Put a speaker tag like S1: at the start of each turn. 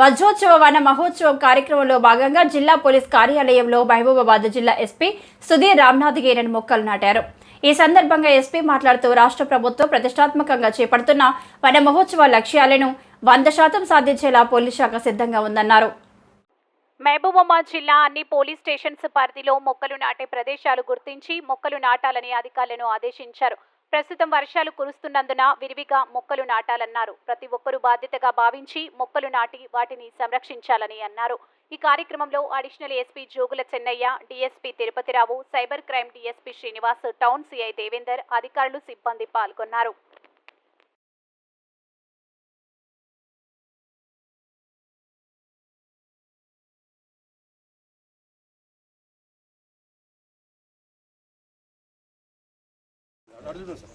S1: వజ్రోత్సవ వన మహోత్సవం కార్యక్రమంలో భాగంగా జిల్లా పోలీస్ కార్యాలయంలో మహబూబాబాద్ జిల్లా ఎస్పీ సుధీర్ రామ్నాథ్ గేరెన్ మొక్కలు నాటారు. ఈ సందర్భంగా ఎస్పీ మాట్లాడుతూ రాష్ట్ర ప్రభుత్వం ప్రతిష్టాత్మకంగా చేపడుతున్న వన మహోత్సవ లక్ష్యాలను వంద శాతం సాధించేలా పోలీస్ శాఖ సిద్ధంగా ఉందన్నారు.
S2: మహబూబాబాద్ జిల్లా అన్ని పోలీస్ స్టేషన్స్ పరిధిలో మొక్కలు నాటే ప్రదేశాలు గుర్తించి మొక్కలు నాటాలని అధికారులను ఆదేశించారు. ప్రస్తుతం వర్షాలు కురుస్తున్నందున విరివిగా మొక్కలు నాటాలన్నారు. ప్రతి ఒక్కరూ బాధ్యతగా భావించి మొక్కలు నాటి వాటిని సంరక్షించాలని అన్నారు. ఈ కార్యక్రమంలో additional SP Jogula Chennaiah DSP Tirupatirao cyber crime DSP Srinivas town CI Devender అధికారులు సిబ్బంది పాల్గొన్నారు. సార్.